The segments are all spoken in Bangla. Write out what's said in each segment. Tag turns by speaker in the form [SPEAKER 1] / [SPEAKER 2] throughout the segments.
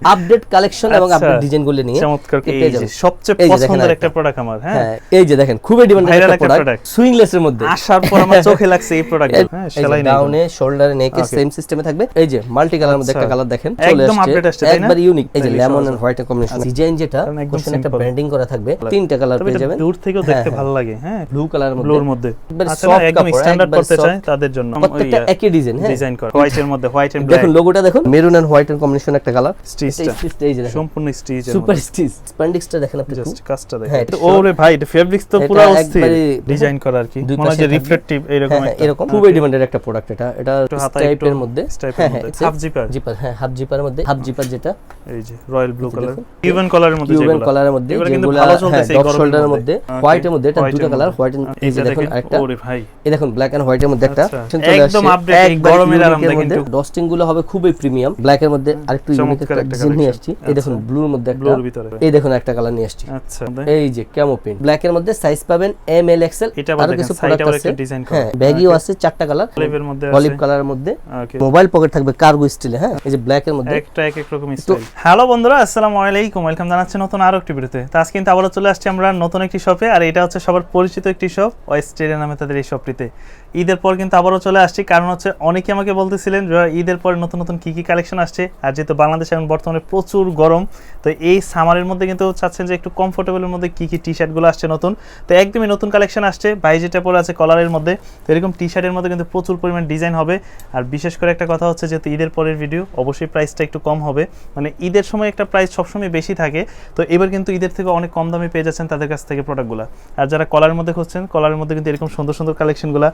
[SPEAKER 1] আপডেট কালেকশন এবং
[SPEAKER 2] আচ্ছা।
[SPEAKER 1] আপডেট ডিজাইনগুলো নিয়ে
[SPEAKER 2] চমৎকার
[SPEAKER 1] পেয়ে
[SPEAKER 2] এই যে
[SPEAKER 1] যাবেন।
[SPEAKER 2] সবচেয়ে পছন্দের একটা প্রোডাক্ট আমার হ্যাঁ?
[SPEAKER 1] হ্যাঁ এই যে দেখেন খুবই ডিমান্ড একটা প্রোডাক্ট
[SPEAKER 2] product।
[SPEAKER 1] সুইংলেসের মধ্যে।
[SPEAKER 2] আসার পর আমার চোখে লাগছে এই প্রোডাক্ট হ্যাঁ সেলাই
[SPEAKER 1] ডাউনে শোল্ডারে নেকে. সেম সিস্টেমে থাকবে। এই যে মাল্টি কালার মধ্যে একটা
[SPEAKER 2] আচ্ছা।
[SPEAKER 1] কালার দেখেন চলে
[SPEAKER 2] একদম update আসছে, তাই না?
[SPEAKER 1] একবার ইউনিক এই যে lemon and white combination design যেটা কোশ্চেন একটা ব্র্যান্ডিং করা থাকবে। তিনটা কালার পেয়ে যাবেন।
[SPEAKER 2] দূর থেকেও
[SPEAKER 1] হ্যাঁ,
[SPEAKER 2] দেখতে
[SPEAKER 1] হ্যাঁ।
[SPEAKER 2] ভালো লাগে হ্যাঁ?
[SPEAKER 1] ব্লু কালার মধ্যে।
[SPEAKER 2] ব্লুর মধ্যে।
[SPEAKER 1] একবারে
[SPEAKER 2] আচ্ছা একদম স্ট্যান্ডার্ড করতে। চায় তাদের জন্য।
[SPEAKER 1] প্রত্যেকটা একই ডিজাইন হ্যাঁ।
[SPEAKER 2] ডিজাইন করা। হোয়াইটের মধ্যে হোয়াইট এন্ড ব্ল্যাক
[SPEAKER 1] দেখুন লোগোটা দেখুন মেরুন এন্ড হোয়াইট এর কম্বিনেশন একটা কালার
[SPEAKER 2] স্টিচটা
[SPEAKER 1] এই যে
[SPEAKER 2] সম্পূর্ণ স্টিচ
[SPEAKER 1] সুপার স্টিচ স্প্যান্ডিক্সটা দেখেন আপনি
[SPEAKER 2] জাস্ট কাজটা
[SPEAKER 1] হ্যাঁ,
[SPEAKER 2] দেখেন ওরে ভাই এটা ফেব্রিক্স তো পুরো অস্থির। ডিজাইন করা আর কি। মনে হয় যে
[SPEAKER 1] থাকবে।
[SPEAKER 2] রিফ্লেক্টিভ এরকম
[SPEAKER 1] হ্যাঁ, হ্যাঁ,
[SPEAKER 2] একটা
[SPEAKER 1] এরকম খুবই ডিমান্ডের একটা প্রোডাক্ট এটা। এটা টাইপের মধ্যে। হ্যাঁ হ্যাঁ
[SPEAKER 2] হাফ জিপার
[SPEAKER 1] জিপার হ্যাঁ হাফ জিপার মধ্যে হাফ জিপার যেটা।
[SPEAKER 2] এই যে রয়্যাল ব্লু কালার
[SPEAKER 1] দেখুন।
[SPEAKER 2] কিউবেন কালারের মধ্যে
[SPEAKER 1] কিউবেন কালারের মধ্যে যেগুলো
[SPEAKER 2] ভালো
[SPEAKER 1] হ্যাঁ
[SPEAKER 2] চলতেছে এই গরমের মধ্যে।
[SPEAKER 1] মধ্যে।
[SPEAKER 2] Okay,
[SPEAKER 1] হোয়াইটের মধ্যে এটা দুটো কালার
[SPEAKER 2] মধ্যে।
[SPEAKER 1] হোয়াইট এই যে দেখুন একটা
[SPEAKER 2] ওরে ভাই।
[SPEAKER 1] এই দেখুন ব্ল্যাক এন্ড হোয়াইটের মধ্যে একটা।
[SPEAKER 2] আচ্ছা, একদম গরমের আরামদায়ক কিন্তু।
[SPEAKER 1] ডস্টিংগুলো হবে খুবই প্রিমিয়াম ব্ল্যাক এর মধ্যে আরেকটু ইউনিক একটা নিয়ে আসছি এই দেখুন
[SPEAKER 2] আচ্ছা।
[SPEAKER 1] ব্লুর মধ্যে
[SPEAKER 2] ব্লুর ভিতরে।
[SPEAKER 1] এই দেখুন একটা কালার নিয়ে আসছি।
[SPEAKER 2] আচ্ছা।
[SPEAKER 1] এই যে ক্যামো প্রিন্ট ব্ল্যাক এর মধ্যে সাইজ পাবেন এম এল এক্সেল
[SPEAKER 2] আরও
[SPEAKER 1] কিছু প্রোডাক্ট আছে।
[SPEAKER 2] একটা design করা।
[SPEAKER 1] হ্যাঁ ব্যাগিও আছে চারটা কালার
[SPEAKER 2] অলিভের মধ্যে
[SPEAKER 1] অলিভ কালারের মধ্যে মোবাইল পকেট থাকবে কার্গো স্টিলে হ্যাঁ? এই যে ব্ল্যাক এর মধ্যে।
[SPEAKER 2] একটা এক এক রকম স্টাইল হ্যালো বন্ধুরা আসসালামু আলাইকুম। ওয়েলকাম জানাচ্ছি নতুন আরও একটি ভিডিওতে। তো আজকে কিন্তু আবারও চলে আসছি আমরা নতুন একটি শপে আর এটা হচ্ছে সবার পরিচিত একটি শপ ওয়েস্টেরিয়া নামে তাদের এই শপটিতে ঈদের পর কিন্তু আবারও চলে আসছি। কারণ হচ্ছে অনেকে আমাকে বলতেছিলেন ঈদের পরে নতুন নতুন কী কী কালেকশন আসছে? আর যেহেতু বাংলাদেশে এখন বর্তমানে প্রচুর গরম, তো এই সামারের মধ্যে কিন্তু চাচ্ছেন যে, একটু কমফোর্টেবলের মধ্যে কী কী টি শার্টগুলো আসছে নতুন। তো একদমই নতুন কালেকশন আসছে। ভাই, যেটা পরে আছে কলারের মধ্যে, তো এরকম টি শার্টের মধ্যে কিন্তু প্রচুর পরিমাণ ডিজাইন হবে। আর বিশেষ করে একটা কথা হচ্ছে যেহেতু ঈদের পরের ভিডিও অবশ্যই প্রাইসটা একটু কম হবে। মানে ঈদের সময় একটা প্রাইস সবসময় বেশি থাকে। তো এবার কিন্তু ঈদের থেকে অনেক কম দামে পেয়ে যাচ্ছেন তাদের কাছ থেকে প্রোডাক্টগুলো আর যারা কলারের মধ্যে খুঁজছেন কলারের মধ্যে কিন্তু এরকম সুন্দর সুন্দর কালেকশনগুলো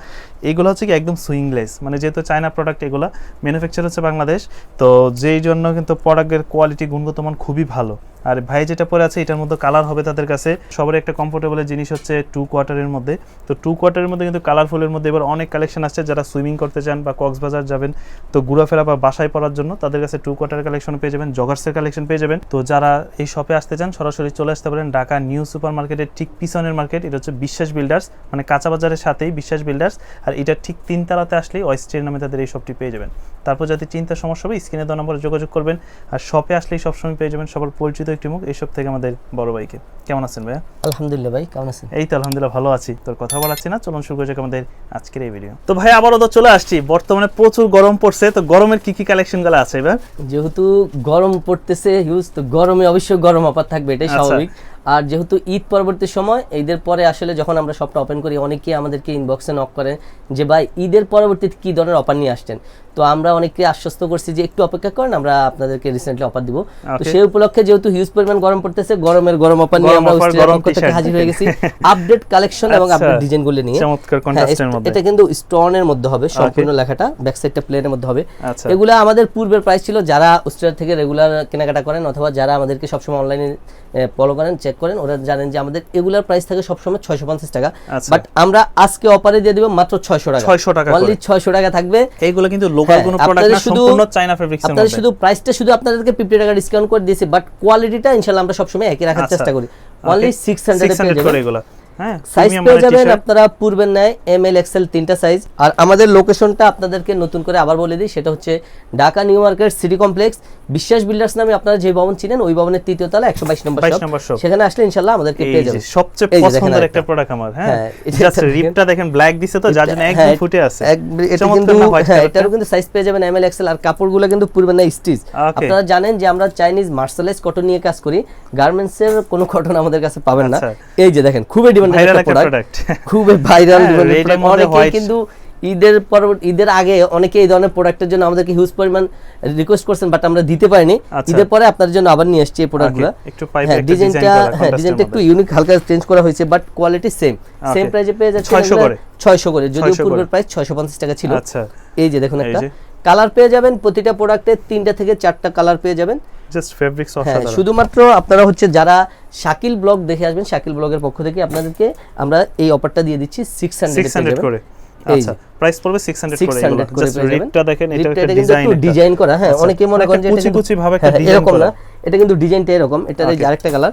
[SPEAKER 2] এইগুলো হচ্ছে কি একদম সুইংলেস মানে যেহেতু চায়না প্রোডাক্ট এগুলো ম্যানুফ্যাকচার হচ্ছে বাংলাদেশ, তো যেই জন্য কিন্তু প্রোডাক্টের কোয়ালিটি গুণগত মান খুবই ভালো। আর ভাই যেটা পরে আছে, এটার মধ্যে কালার হবে তাদের কাছে। সবার একটা কমফোর্টেবলের জিনিস হচ্ছে টু কোয়ার্টারের মধ্যে। তো টু কোয়ার্টারের মধ্যে কিন্তু কালারফুলের মধ্যে এবার অনেক কালেকশন আসছে যারা সুইমিং করতে চান বা কক্সবাজার যাবেন। তো ঘোরাফেরা বা বাসায় পড়ার জন্য তাদের কাছে টু কোয়ার্টারের কালেকশন পেয়ে যাবেন জগার্সের কালেকশন পেয়ে যাবেন। তো যারা এই শপে আসতে চান, সরাসরি চলে আসতে পারেন ঢাকা নিউ সুপার মার্কেটের ঠিক পিছনের মার্কেট এটা হচ্ছে বিশ্বাস বিল্ডার্স মানে কাঁচা বাজারের সাথেই বিশ্বাস বিল্ডার্স আর এটা ঠিক তিনতলাতে আসলেই ওয়েস্টের নামে তাদের এই শপটি পেয়ে যাবেন। তারপর যাতে চিন্তার সমস্যা হবে স্ক্রিনে দেওয়া নম্বরে যোগাযোগ করবেন আর শপে আসলেই সবসময় পেয়ে যাবেন সবার পরিচিত একটি মুখ এই সব থেকে আমাদের বড় ভাইকে। কেমন আছেন ভাইয়া?
[SPEAKER 1] আলহামদুলিল্লাহ ভাই কেমন আছেন?
[SPEAKER 2] এই তো আলহামদুলিল্লাহ ভালো আছি। তোর কথা বলাচ্ছি না চলুন শুরু করে যাক আমাদের আজকের এই ভিডিও তো ভাই আবারও তো চলে আসছি। বর্তমানে প্রচুর গরম পড়ছে তো গরমের কি কি কালেকশনগুলো আছে এবার
[SPEAKER 1] যেহেতু গরম পড়তেছে হিউজ তো গরমে অবশ্যই গরম অফার থাকবে এটাই
[SPEAKER 2] আচ্ছা।
[SPEAKER 1] স্বাভাবিক। আর যেহেতু ঈদ পরবর্তী সময়, ঈদের পরে আসলে যখন আমরা শপটা ওপেন করি, অনেকেই আমাদেরকে ইনবক্সে নক করেন যে, ভাই, ঈদের পরবর্তীতে কী ধরনের অফার নিয়ে আসছেন? তো আমরা অনেককে আশ্বস্ত করছি যে একটু অপেক্ষা করেন আমরা আপনাদেরকে রিসেন্টলি অফার দিব। তো সেই উপলক্ষে যেহেতু হিউজ পরিমাণ গরম পড়তেছে গরমের গরম অফার নিয়ে আমরা
[SPEAKER 2] গরম
[SPEAKER 1] থেকে হাজির হয়ে গেছি। আপডেট কালেকশন এবং
[SPEAKER 2] আচ্ছা।
[SPEAKER 1] আপডেট ডিজাইনগুলো নিয়ে।
[SPEAKER 2] চমৎকার
[SPEAKER 1] হ্যাঁ,
[SPEAKER 2] কন্ট্রাস্টের মধ্যে।
[SPEAKER 1] এটা কিন্তু স্টোনের মধ্যে হবে সম্পূর্ণ লেখাটা ব্যাক সাইডটা প্লেনের মধ্যে হবে।
[SPEAKER 2] আচ্ছা।
[SPEAKER 1] এগুলা আমাদের পূর্বের প্রাইস ছিল যারা অস্ট্রেলিয়া থেকে রেগুলার কেনাকাটা করেন অথবা যারা আমাদেরকে সবসময় অনলাইনে ফলো করেন চেক করেন ওরা জানেন যে আমাদের এগুলার প্রাইস থাকে সবসময় ছয়শো পঞ্চাশ টাকা।
[SPEAKER 2] আচ্ছা।
[SPEAKER 1] বাট আমরা আজকে অফারে দিয়ে দিব মাত্র ছয়শো টাকা।
[SPEAKER 2] 600 টাকা
[SPEAKER 1] অনলি ছয়শো টাকা থাকবে।
[SPEAKER 2] এইগুলো কিন্তু লোকাল
[SPEAKER 1] হ্যাঁ,
[SPEAKER 2] কোনো প্রোডাক্ট না
[SPEAKER 1] শুধু-
[SPEAKER 2] সম্পূর্ণ চায়না ফেব্রিক্স
[SPEAKER 1] শুধু প্রাইসটা শুধু আপনাদেরকে ফিফটি টাকা ডিসকাউন্ট করে দিয়েছি বাট কোয়ালিটিটা ইনশাল্লাহ আমরা সবসময় একই রাখার
[SPEAKER 2] আচ্ছা।
[SPEAKER 1] চেষ্টা করি। অনলি সিক্স হান্ড্রেড
[SPEAKER 2] 600 করে এগুলো। হ্যাঁ
[SPEAKER 1] সাইজ পেয়ে যাবেন আপনারা পূর্বের ন্যায় এম এল এক্সেল তিনটা সাইজ আর আমাদের লোকেশনটা আপনাদেরকে নতুন করে আবার বলে দিই সেটা হচ্ছে Dhaka new market city complex Biswas builders নামে আপনারা যে ভবন চিনেন ওই ভবনের তৃতীয় তলা একশো বাইশ নম্বর
[SPEAKER 2] 22
[SPEAKER 1] shop।
[SPEAKER 2] নম্বর shop।
[SPEAKER 1] সেখানে আসলে ইনশাল্লাহ আমাদেরকে পেয়ে যাবেন।
[SPEAKER 2] সবচেয়ে পছন্দের একটা প্রোডাক্ট আমার হ্যাঁ?
[SPEAKER 1] হ্যাঁ,
[SPEAKER 2] জাস্ট রিপটা দেখেন ব্ল্যাক দিছে তো যার জন্য একদম
[SPEAKER 1] হ্যাঁ,
[SPEAKER 2] ফুটে আছে।
[SPEAKER 1] এটা কিন্তু হ্যাঁ এটারও কিন্তু সাইজ পেয়ে যাবেন এম এল এক্সেল আর কাপড়গুলো কিন্তু পূর্বের ন্যায় স্টিচ আপনারা জানেন যে আমরা চাইনিজ মার্শালাইজ কটন নিয়ে কাজ করি গার্মেন্টস এর কোনো কটন আমাদের কাছে পাবেন না।
[SPEAKER 2] আচ্ছা।
[SPEAKER 1] এই যে দেখেন খুবই ডিমান্ড একটা প্রোডাক্ট খুবই ভাইরাল
[SPEAKER 2] হ্যাঁ,
[SPEAKER 1] অনেকেই কিন্তু ঈদের পরবর্তী ঈদের আগে অনেকে এই ধরনের প্রোডাক্টের জন্য আমাদেরকে হিউজ পরিমাণ রিকোয়েস্ট করছেন বাট আমরা দিতে পারিনি।
[SPEAKER 2] আচ্ছা।
[SPEAKER 1] ঈদের পরে আপনাদের জন্য আবার নিয়ে আসছি এই প্রোডাক্টগুলো
[SPEAKER 2] একটু
[SPEAKER 1] হ্যাঁ ডিজাইনটা হ্যাঁ ডিজাইনটা একটু ইউনিক হালকা চেঞ্জ করা হয়েছে বাট কোয়ালিটি সেম সেম. প্রাইসে পেয়ে যাচ্ছে
[SPEAKER 2] 600 করে।
[SPEAKER 1] 600 করে। যদিও পূর্বের প্রাইস 650 টাকা ছিল।
[SPEAKER 2] আচ্ছা।
[SPEAKER 1] এই যে দেখুন একটা। কালার পেয়ে যাবেন প্রতিটা প্রোডাক্টে তিনটা থেকে চারটা কালার পেয়ে যাবেন।
[SPEAKER 2] জাস্ট ফেব্রিক্স
[SPEAKER 1] হ্যাঁ
[SPEAKER 2] অসাধারণ।
[SPEAKER 1] শুধুমাত্র আপনারা হচ্ছে যারা শাকিল ব্লগ দেখে আসবেন শাকিল ব্লগের পক্ষ থেকে আপনাদেরকে আমরা এই অফারটা দিয়ে দিচ্ছি সিক্স হান্ড্রেড
[SPEAKER 2] 600 করে। আচ্ছা প্রাইস পড়বে 600 করে এগুলো। জাস্ট
[SPEAKER 1] পেয়ে
[SPEAKER 2] দেখেন এটা একটা ডিজাইন
[SPEAKER 1] করা। হ্যাঁ
[SPEAKER 2] আচ্ছা,
[SPEAKER 1] অনেকে মনে করেন যে এটা
[SPEAKER 2] কুচি কুচি ভাবে একটা
[SPEAKER 1] হ্যাঁ,
[SPEAKER 2] ডিজাইন
[SPEAKER 1] এরকম না। এটা কিন্তু ডিজাইনটা এরকম। এটা এই আরেকটা কালার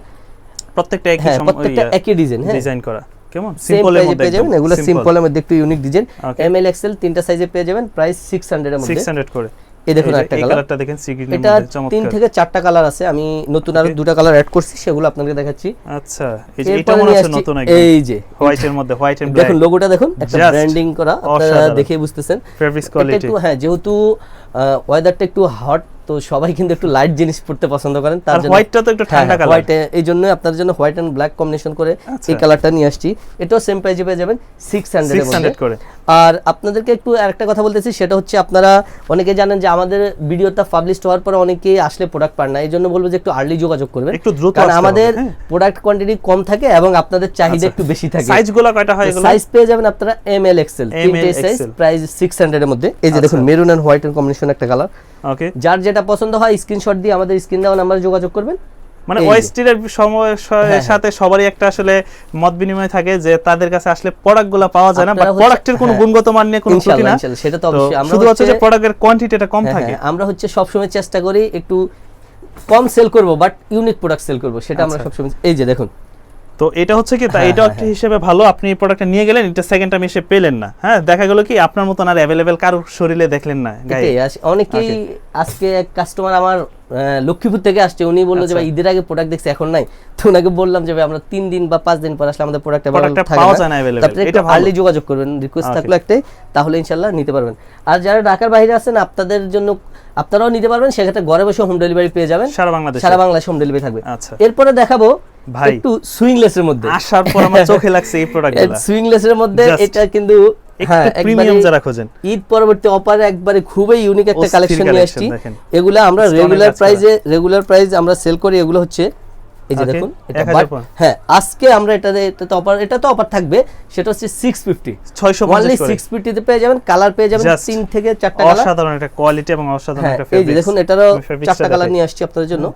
[SPEAKER 2] প্রত্যেকটা একই
[SPEAKER 1] হ্যাঁ প্রত্যেকটা
[SPEAKER 2] ইয়ে,
[SPEAKER 1] একই ডিজাইন হ্যাঁ।
[SPEAKER 2] ডিজাইন করা। কেমন? সিম্পলের
[SPEAKER 1] প্রাইসে
[SPEAKER 2] মধ্যে
[SPEAKER 1] পেয়ে যাবেন। এগুলো সিম্পলের মধ্যে একটু unique design M L XL তিনটা সাইজে পেয়ে যাবেন। প্রাইস সিক্স হান্ড্রেড এর মধ্যে
[SPEAKER 2] 600 করে।
[SPEAKER 1] এই দেখুন একটা কালার
[SPEAKER 2] কালারটা দেখেন সি গ্রিন
[SPEAKER 1] এটা তিন থেকে চারটা কালার আছে। আমি নতুন আর দুটো কালার অ্যাড করছি সেগুলো আপনাদের দেখাচ্ছি।
[SPEAKER 2] আচ্ছা এই যে এটা মনে হচ্ছে নতুন একদম।
[SPEAKER 1] এই যে
[SPEAKER 2] হোয়াইটের মধ্যে হোয়াইট এন্ড ব্ল্যাক
[SPEAKER 1] দেখুন লোগোটা দেখুন একটা ব্র্যান্ডিং করা আপনারা দেখে বুঝতেছেন।
[SPEAKER 2] ফেব্রিক্স
[SPEAKER 1] এটা
[SPEAKER 2] কোয়ালিটি
[SPEAKER 1] একটু হ্যাঁ যেহেতু ওয়েদারটা একটু হট তো সবাই কিন্তু একটু লাইট জিনিস পড়তে পছন্দ করেন তার
[SPEAKER 2] আর
[SPEAKER 1] জন্য
[SPEAKER 2] হোয়াইটটা তো একটু ঠান্ডা কালার
[SPEAKER 1] হোয়াইট এই জন্য আপনার জন্য হোয়াইট এন্ড ব্ল্যাক কম্বিনেশন করে
[SPEAKER 2] আচ্ছা।
[SPEAKER 1] এই কালারটা নিয়ে আসছি। এটাও সেম প্রাইসে পেয়ে যাবেন সিক্স হান্ড্রেড
[SPEAKER 2] 600 করে।
[SPEAKER 1] আর আপনাদেরকে একটু আরেকটা কথা বলতেছি সেটা হচ্ছে আপনারা অনেকে জানেন যে আমাদের ভিডিওটা পাবলিশ হওয়ার পরে অনেকেই আসলে প্রোডাক্ট পান না এই জন্য বলব যে একটু আর্লি যোগাযোগ করবেন।
[SPEAKER 2] একটু দ্রুত
[SPEAKER 1] কারণ আমাদের
[SPEAKER 2] হ্যাঁ।
[SPEAKER 1] প্রোডাক্ট কোয়ান্টিটি কম থাকে এবং আপনাদের চাহিদা একটু বেশি থাকে।
[SPEAKER 2] সাইজগুলো কয়টা হয় এগুলো?
[SPEAKER 1] সাইজ পেয়ে যাবেন আপনারা এম এল এক্সেল তিনটে সাইজ প্রাইস সিক্স হান্ড্রেড এর মধ্যে। এই যে দেখুন
[SPEAKER 2] আচ্ছা।
[SPEAKER 1] মেরুন এন্ড হোয়াইট এর কম্বিনেশন একটা কালার
[SPEAKER 2] ওকে
[SPEAKER 1] যার যেটা পছন্দ হয় স্ক্রিনশট দিয়ে আমাদের স্ক্রিন দেওয়া নাম্বারে যোগাযোগ করবেন
[SPEAKER 2] মানে
[SPEAKER 1] এই যে।
[SPEAKER 2] ওয়েস্টিরের সময়
[SPEAKER 1] হ্যাঁ, হ্যাঁ।
[SPEAKER 2] সাথে সবারই একটা আসলে মত বিনিময় থাকে যে তাদের কাছে আসলে প্রোডাক্টগুলো পাওয়া যায় না বাট প্রোডাক্টের কোনো
[SPEAKER 1] হ্যাঁ।
[SPEAKER 2] গুণগত মান নিয়ে কোনো ত্রুটি না
[SPEAKER 1] সেটা তো অবশ্যই আমরা
[SPEAKER 2] শুধু হচ্ছে যে প্রোডাক্টের কোয়ান্টিটিটা কম থাকে
[SPEAKER 1] আমরা হচ্ছে সবসময় চেষ্টা করি একটু কম সেল করব বাট ইউনিক প্রোডাক্ট সেল করব সেটা আমরা
[SPEAKER 2] আচ্ছা।
[SPEAKER 1] সবসময় এই যে দেখুন
[SPEAKER 2] তো এটা হচ্ছে কি তা
[SPEAKER 1] হ্যাঁ,
[SPEAKER 2] এটা
[SPEAKER 1] হ্যাঁ,
[SPEAKER 2] একটা হিসেবে ভালো আপনি এই প্রোডাক্টটা নিয়ে গেলেন এটা সেকেন্ড টাইম এসে পেলেন না। হ্যাঁ দেখা গেল কি আপনার মতন আর অ্যাভেলেবেল কারোর শরীরে দেখলেন না
[SPEAKER 1] অনেকেই আজকে এক কাস্টমার আমার লক্ষ্মীপুর থেকে আসছে উনি বলল যে
[SPEAKER 2] আচ্ছা।
[SPEAKER 1] ভাই ঈদের আগে প্রোডাক্ট দেখছি এখন নাই। তো ওনাকে বললাম যে ভাই আমরা তিন দিন বা পাঁচ দিন পর আসলে আমাদের প্রোডাক্ট
[SPEAKER 2] প্রোডাক্টটা পাওয়া যায় না
[SPEAKER 1] তারপরে একটু আর্লি যোগাযোগ করবেন রিকোয়েস্ট থাকল একটাই তাহলে ইনশাল্লাহ নিতে পারবেন। আর যারা ঢাকার বাইরে আছেন আপনাদের জন্য আপনারাও নিতে পারবেন সেক্ষেত্রে ঘরে বসে হোম ডেলিভারি পেয়ে যাবেন।
[SPEAKER 2] সারা বাংলাদেশ।
[SPEAKER 1] সারা বাংলাদেশ হোম ডেলিভারি থাকবে।
[SPEAKER 2] আচ্ছা।
[SPEAKER 1] এরপরে দেখাবো
[SPEAKER 2] ভাই।
[SPEAKER 1] একটু সুইংলেস এর মধ্যে।
[SPEAKER 2] আসার পর আমার চোখে লাগছে এই প্রোডাক্টগুলো
[SPEAKER 1] সুইংলেসের মধ্যে এটা কিন্তু হ্যাঁ
[SPEAKER 2] প্রিমিয়াম যারা খোঁজেন।
[SPEAKER 1] ঈদ পরবর্তী অফারে একবারে খুবই ইউনিক একটা কালেকশন নিয়ে আসছি। এগুলো আমরা রেগুলার প্রাইজে রেগুলার প্রাইস আমরা সেল করি এগুলো হচ্ছে এই যে দেখুন এটা
[SPEAKER 2] 1000
[SPEAKER 1] but-
[SPEAKER 2] পাউন্ড।
[SPEAKER 1] হ্যাঁ আজকে আমরা এটা এটা তো অফার এটা তো অফার থাকবে সেটা হচ্ছে 650
[SPEAKER 2] ছয়শো
[SPEAKER 1] অনলি
[SPEAKER 2] পঞ্চাশ করে।
[SPEAKER 1] 650 তে পেয়ে যাবেন কালার পেয়ে যাবেন তিন থেকে চারটা কালার
[SPEAKER 2] অসাধারণ একটা কোয়ালিটি এবং অসাধারণ
[SPEAKER 1] হ্যাঁ
[SPEAKER 2] একটা
[SPEAKER 1] এই যে দেখুন এটারও চারটা কালার নিয়ে আসছি আপনাদের জন্য।
[SPEAKER 2] টা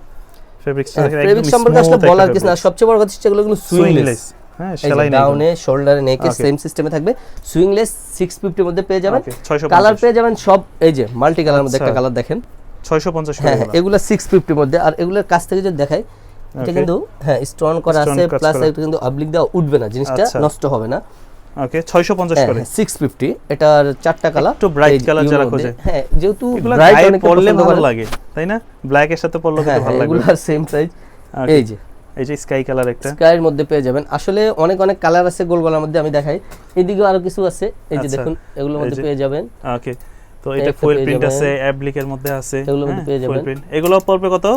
[SPEAKER 1] হ্যাঁ,
[SPEAKER 2] দেখেন,
[SPEAKER 1] ফেব্রিক সম্পর্কে আসলে বলার কিছু না সবচেয়ে বড় কথা হচ্ছে এগুলো কিন্তু সুইংলেস এই ডাউনে শোল্ডারে নেকে
[SPEAKER 2] Okay.
[SPEAKER 1] সেম সিস্টেমে থাকবে। সুইংলেস 650 এর মধ্যে পেয়ে যাবেন। কালার পেয়ে যাবেন সব এই যে মাল্টি কালার মধ্যে একটা
[SPEAKER 2] আচ্ছা।
[SPEAKER 1] কালার দেখেন।
[SPEAKER 2] ছয়শো পঞ্চাশ
[SPEAKER 1] হ্যাঁ হ্যাঁ এগুলো। 650 এর মধ্যে। আর এগুলোর কাছ থেকে যদি দেখাই এটা কিন্তু হ্যাঁ স্টোন করা আছে প্লাস। এটা কিন্তু অবলিক দেওয়া উঠবে না জিনিসটা
[SPEAKER 2] আচ্ছা।
[SPEAKER 1] নষ্ট হবে না।
[SPEAKER 2] ওকে ছয়শো পঞ্চাশ
[SPEAKER 1] হ্যাঁ
[SPEAKER 2] করে।
[SPEAKER 1] সিক্স ফিফটি এটার চারটা কালার।
[SPEAKER 2] একটু bright colour যারা খোঁজে।
[SPEAKER 1] হ্যাঁ যেহেতু ব্রাইট অনেকে
[SPEAKER 2] পরলে ভালো লাগে তাই না? ব্ল্যাক এর সাথে পরলে
[SPEAKER 1] হ্যাঁ
[SPEAKER 2] কিন্তু ভালো
[SPEAKER 1] হ্যাঁ,
[SPEAKER 2] লাগবে।
[SPEAKER 1] এগুলোর সেম প্রাইস এই যে।
[SPEAKER 2] এই যে স্কাই কালার একটা।
[SPEAKER 1] স্কাইয়ের মধ্যে পেয়ে যাবেন। আসলে অনেক অনেক কালার আছে গোল গলার মধ্যে আমি দেখাই। এদিকেও আরও কিছু আছে। এই যে
[SPEAKER 2] আচ্ছা,
[SPEAKER 1] দেখুন এগুলোর মধ্যে পেয়ে যাবেন।
[SPEAKER 2] ওকে তো এটা ফুল প্রিন্ট আছে অ্যাপ্লিকের মধ্যে আছে।
[SPEAKER 1] এগুলোর মধ্যে
[SPEAKER 2] হ্যাঁ,
[SPEAKER 1] পেয়ে যাবেন।
[SPEAKER 2] এগুলো পড়বে কত?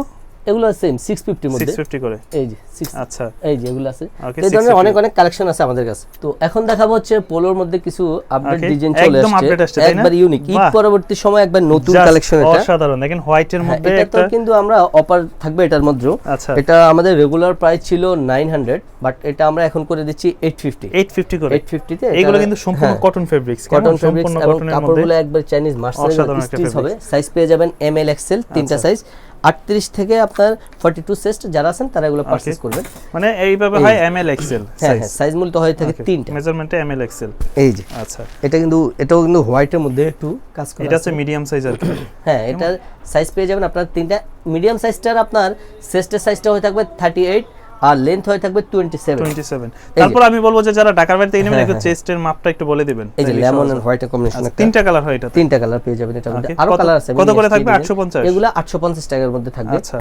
[SPEAKER 1] এগুলো সেম সিক্স ফিফটির মধ্যে।
[SPEAKER 2] 650 করে?
[SPEAKER 1] এই যে
[SPEAKER 2] আচ্ছা।
[SPEAKER 1] এই যে এগুলো আছে। এই ধরনের অনেক অনেক কালেকশন আছে আমাদের কাছে। তো এখন দেখাবো হচ্ছে পোলোর মধ্যে কিছু আপডেট ডিজাইন চলে
[SPEAKER 2] একদম update আসছে,
[SPEAKER 1] আসছে
[SPEAKER 2] তাই না?
[SPEAKER 1] একবার ইউনিক ঈদ পরবর্তী সময় একবার নতুন কালেকশন এটা।
[SPEAKER 2] অসাধারণ। দেখেন হোয়াইটের
[SPEAKER 1] হ্যাঁ,
[SPEAKER 2] মধ্যে
[SPEAKER 1] এটা তো কিন্তু আমরা অফার থাকবে এটার মধ্যেও।
[SPEAKER 2] আচ্ছা।
[SPEAKER 1] এটা আমাদের রেগুলার প্রাইস ছিল নাইন হান্ড্রেড বাট এটা আমরা এখন করে দিচ্ছি এইট ফিফটি
[SPEAKER 2] 850 করে?
[SPEAKER 1] এইট ফিফটিতে
[SPEAKER 2] এগুলো কিন্তু সম্পূর্ণ কটন ফেব্রিক্স
[SPEAKER 1] কটন ফেব্রিক্স এবং কাপড়গুলো একবার চাইনিজ
[SPEAKER 2] অসাধারণ
[SPEAKER 1] স্টিচ হবে। সাইজ পেয়ে যাবেন এম এল এক্সেল তিনটা
[SPEAKER 2] আচ্ছা।
[SPEAKER 1] সাইজ আটত্রিশ থেকে আপনার ফর্টি টু সেস্ট যারা আছেন তারা এগুলো পারচেজ করবেন।
[SPEAKER 2] মানে এইভাবে হয় এম এল এক্সেল
[SPEAKER 1] হ্যাঁ হ্যাঁ সাইজ মূলত হয়ে থাকে তিনটা।
[SPEAKER 2] মেজারমেন্টে এম এল এক্সেল
[SPEAKER 1] এই যে।
[SPEAKER 2] আচ্ছা।
[SPEAKER 1] এটা কিন্তু এটাও কিন্তু হোয়াইটের মধ্যে একটু কাজ করা
[SPEAKER 2] এটা হচ্ছে মিডিয়াম সাইজ আর কি।
[SPEAKER 1] হ্যাঁ এটা সাইজ পেয়ে যাবেন আপনার তিনটা। মিডিয়াম সাইজটার আপনার সেস্টের সাইজটা হয়ে থাকবে থার্টি এইট আর লেন্থ হয়ে থাকবে টোয়েন্টি সেভেন
[SPEAKER 2] 27 তারপর আমি বলব যে যারা ঢাকার বাইরে থেকে নেবেন
[SPEAKER 1] হ্যাঁ,
[SPEAKER 2] একটু
[SPEAKER 1] হ্যাঁ।
[SPEAKER 2] চেস্টের মাপটা একটু বলে দিবেন।
[SPEAKER 1] এই যে লেমন এন্ড
[SPEAKER 2] হবে।
[SPEAKER 1] হোয়াইটের কম্বিনেশন
[SPEAKER 2] তিনটা কালার হয় এটা
[SPEAKER 1] তিনটা কালার পেয়ে যাবেন এটার মধ্যে
[SPEAKER 2] আরও
[SPEAKER 1] কালার আছে
[SPEAKER 2] কত করে থাকবে? 850?
[SPEAKER 1] এগুলো 850 টাকার মধ্যে থাকবে।
[SPEAKER 2] আচ্ছা।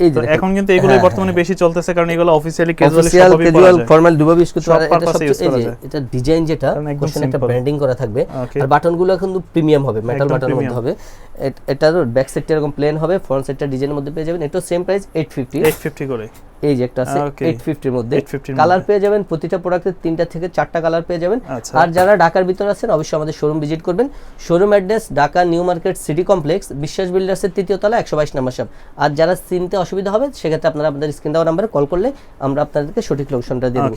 [SPEAKER 1] এই যে
[SPEAKER 2] এখন কিন্তু এগুলোই
[SPEAKER 1] হ্যাঁ,
[SPEAKER 2] বর্তমানে বেশি চলতেছে কারণ এগুলো অফিসিয়ালি ক্যাজুয়ালি সবই
[SPEAKER 1] ক্যাজুয়াল ফর্মাল দুভাবে ইউজ করতে পারে এটা সবচেয়ে। এটা ডিজাইন যেটা কোশ্চেন একটা ব্র্যান্ডিং করা থাকবে. আর বাটনগুলো কিন্তু প্রিমিয়াম হবে মেটাল বাটনের মধ্যে হবে। এট- এটার ব্যাক সাইডটা এরকম প্লেন হবে ফ্রন্ট সাইডটা ডিজাইনের মধ্যে পেয়ে যাবেন এটাও সেম প্রাইস 850
[SPEAKER 2] 850 করে।
[SPEAKER 1] এই যে একটা আছে
[SPEAKER 2] Okay.
[SPEAKER 1] 850 এর মধ্যে। কালার পেয়ে যাবেন প্রতিটা প্রোডাক্টের তিনটা থেকে চারটা কালার পেয়ে যাবেন।
[SPEAKER 2] আচ্ছা।
[SPEAKER 1] আর যারা ঢাকার ভিতরে আছেন অবশ্যই আমাদের শোরুম ভিজিট করবেন। Showroom address Dhaka new market city complex Biswas বিল্ডার্সের তৃতীয় তলা একশো বাইশ নম্বর শপ আর যারা চিনতে অসুবিধা হবে সেক্ষেত্রে আপনারা আপনাদের স্ক্রিন দেওয়া নাম্বারে কল করলে আমরা আপনাদেরকে সঠিক লোকেশনটা দিয়ে দেবো।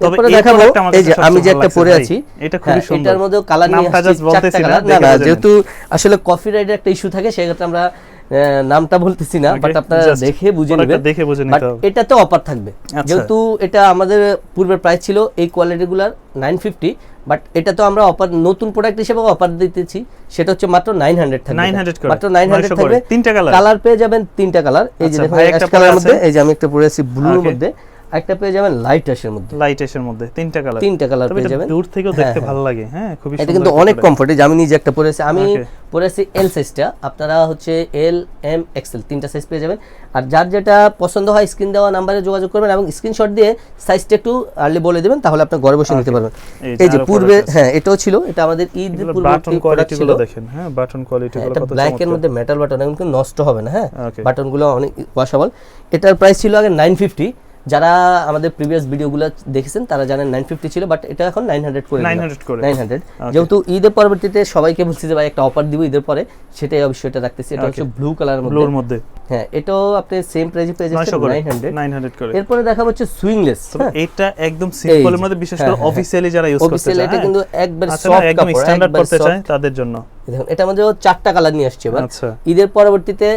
[SPEAKER 2] তবে
[SPEAKER 1] দেখাবো এই যে আমি যে একটা পরে আছি
[SPEAKER 2] এটা
[SPEAKER 1] হ্যাঁ,
[SPEAKER 2] খুবই সুন্দর।
[SPEAKER 1] এটার মধ্যেও কালার নিয়ে
[SPEAKER 2] নামটা
[SPEAKER 1] আসছি
[SPEAKER 2] বলতেছি না,
[SPEAKER 1] না
[SPEAKER 2] দেখে
[SPEAKER 1] না
[SPEAKER 2] বোঝা
[SPEAKER 1] যেহেতু আসলে কফি রাইডের একটা ইস্যু থাকে সেক্ষেত্রে আমরা নামটা বলতেছি না বাট আপনারা দেখে বুঝে নেবেন।
[SPEAKER 2] দেখে বুঝে নিতে হবে।
[SPEAKER 1] এটাতে অফার থাকবে।
[SPEAKER 2] আচ্ছা।
[SPEAKER 1] যেহেতু এটা আমাদের পূর্বের প্রাইস ছিল এই কোয়ালিটিগুলার নাইন ফিফটি বাট এটা তো আমরা অফার নতুন প্রোডাক্ট হিসেবে অফার দিতেছি সেটা হচ্ছে মাত্র নাইন হান্ড্রেড থাকবে।
[SPEAKER 2] 900 করে,
[SPEAKER 1] মাত্র নাইন হান্ড্রেড
[SPEAKER 2] 900
[SPEAKER 1] থাকবে।
[SPEAKER 2] তিনটা?
[SPEAKER 1] কালার পেয়ে যাবেন তিনটা কালার এই যে
[SPEAKER 2] আচ্ছা,
[SPEAKER 1] দেখুন
[SPEAKER 2] আছে।
[SPEAKER 1] মধ্যে এই যে আমি একটা পরে আছি ব্লুর মধ্যে। একটা পেয়ে যাবেন লাইট অ্যাশের মধ্যে।
[SPEAKER 2] লাইট এসের মধ্যে তিনটা কালার
[SPEAKER 1] তিনটা কালার পেয়ে যাবেন।
[SPEAKER 2] দূর থেকেও
[SPEAKER 1] হ্যাঁ,
[SPEAKER 2] দেখতে
[SPEAKER 1] হ্যাঁ।
[SPEAKER 2] ভালো লাগে হ্যাঁ খুবই
[SPEAKER 1] এটা কিন্তু অনেক
[SPEAKER 2] product।
[SPEAKER 1] কমফোর্টেজ আমি নিজে একটা পরেছি আমি পরেছি এল সাইজটা আপনারা হচ্ছে এল এম এক্সেল তিনটা সাইজ পেয়ে যাবেন। আর যার যেটা পছন্দ হয় স্ক্রিন দেওয়া নাম্বারে যোগাযোগ করবেন এবং স্ক্রিনশট দিয়ে সাইজটা একটু আর্লি বলে দেবেন তাহলে আপনি ঘরে বসে নিতে পারবেন।
[SPEAKER 2] এই যে
[SPEAKER 1] যে পূর্বে হ্যাঁ এটাও ছিল এটা আমাদের ঈদ পূর্বে
[SPEAKER 2] বাটন
[SPEAKER 1] প্রোডাক্ট
[SPEAKER 2] কোয়ালিটি
[SPEAKER 1] ছিল।
[SPEAKER 2] গুলো দেখেন হ্যাঁ বাটন কোয়ালিটি
[SPEAKER 1] হ্যাঁ,
[SPEAKER 2] গুলো
[SPEAKER 1] এটা
[SPEAKER 2] কত
[SPEAKER 1] ব্ল্যাক এর মধ্যে মেটাল বাটন কিন্তু নষ্ট হবে না হ্যাঁ।
[SPEAKER 2] Okay.
[SPEAKER 1] বাটনগুলো অনেক ওয়াশেবল এটার প্রাইস ছিল আগে নাইন ফিফটি যারা আমাদের প্রিভিয়াস ভিডিওগুলো দেখেছেন তারা জানেন নাইন ফিফটি ছিল বাট এটা এখন নাইন হান্ড্রেড করে
[SPEAKER 2] 900 করে।
[SPEAKER 1] নাইন হান্ড্রেড যেহেতু ঈদের পরবর্তীতে সবাইকে বলছি যে ভাই একটা অফার দিব ঈদের পরে সেটাই অবশ্যই এটা রাখতেছি। এটা হচ্ছে ব্লু কালার
[SPEAKER 2] ব্লুর মধ্যে।
[SPEAKER 1] হ্যাঁ এটাও আপনি সেম প্রাইসে পেয়ে
[SPEAKER 2] 900
[SPEAKER 1] যাচ্ছেন
[SPEAKER 2] করে।
[SPEAKER 1] নাইন হান্ড্রেড
[SPEAKER 2] 900 করে।
[SPEAKER 1] এরপরে দেখা হচ্ছে সুইংলেস
[SPEAKER 2] এটা একদম সিম্পলের মধ্যে বিশেষ
[SPEAKER 1] হ্যাঁ,
[SPEAKER 2] করে
[SPEAKER 1] হ্যাঁ,
[SPEAKER 2] অফিসিয়ালি যারা ইউজ করতে
[SPEAKER 1] অফিসিয়াল এটা
[SPEAKER 2] হ্যাঁ।
[SPEAKER 1] কিন্তু একবার সফট
[SPEAKER 2] একদম স্ট্যান্ডার্ড করতে চায় তাদের জন্য।
[SPEAKER 1] দেখুন এটার মধ্যে চারটা কালার নিয়ে আসছে এবার।
[SPEAKER 2] আচ্ছা।
[SPEAKER 1] ঈদের পরবর্তীতে